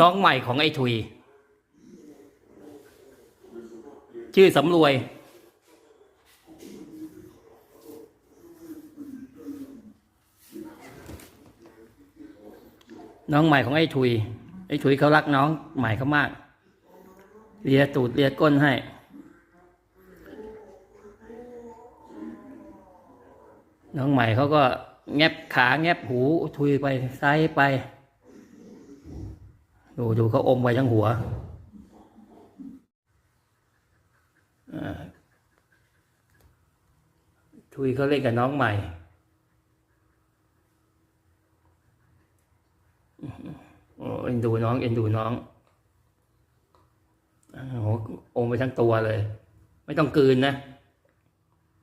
น้องใหม่ของไอ้ทุย ชื่อสำรวย น้องใหม่ของไอ้ทุย ไอ้ทุยเขารักน้องใหม่เขามากเลียตูดเลียก้นให้น้องใหม่เขาก็แงบขาแงบหูทุยไปซ้ายไป ดูดูเขาอมไว้ทั้งหัวทุยเขาเล่นกับน้องใหม่ เอ็นดูน้อง เอ็นดูน้องโอ้โหอมไปทั้งตัวเลย ไม่ต้องกืนนะ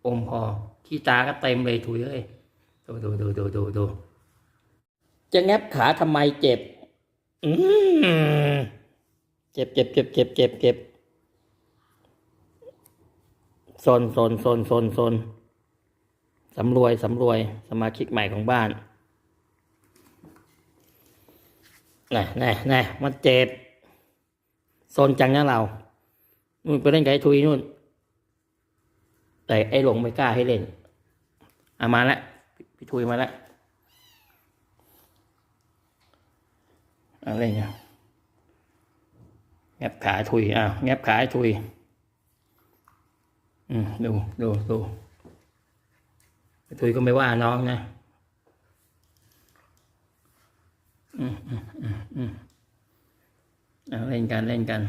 อมพอ ขี้ตาก็เต็มเลยถุยเอ้ยดูดูดูดูดูดูจะแงบขาทำไมเจ็บ อืมเจ็บเจ็บเจ็บเจ็บเจ็บเจ็บโซนโซนโซนโซนโซนสำรวยสำรวยสมาชิกใหม่ของบ้านน่ะน่ะน่ะมันเจ็บโซนจังนะเรานู่นไปเล่นกับไอ้ทุยนู่น แต่ไอ้หลงไม่กล้าให้เล่นอามาแล้วพี่ทุยมาแล้ว อาเล่นกันแงบขาทุยอ้าวแงบขาทุย อืมดูดูดูทุยก็ไม่ว่าน้องนะ อืมอืมอืมอืมเล่นกันเล่นกัน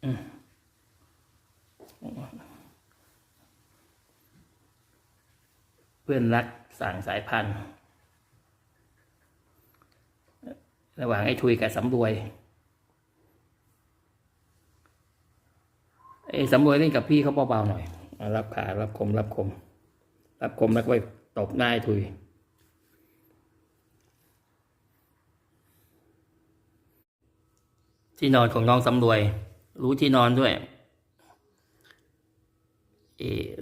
เพื่อนรักสั่งสายพันธุ์ ระหว่างไอ้ทุยกับสำรวย ไอ้สำรวยเล่นกับพี่เขาเบาๆหน่อย รับขา รับคม รับคม รับคมแล้วก็ไปตบหน้าไอ้ทุยที่นอนของน้องสำรวย รู้ที่นอนด้วย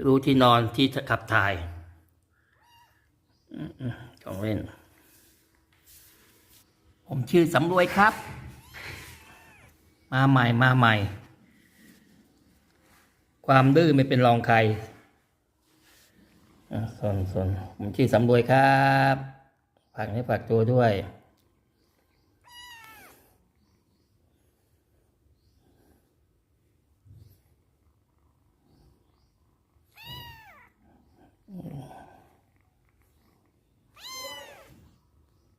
รู้ที่นอนที่ขับถ่าย มอืมของเล่น ผมชื่อสำรวยครับ มาใหม่มาใหม่ ความดื้อไม่เป็นรองใครอะส่วนส่วนผมชื่อสำรวยครับ ฝากให้ฝากตัวด้วย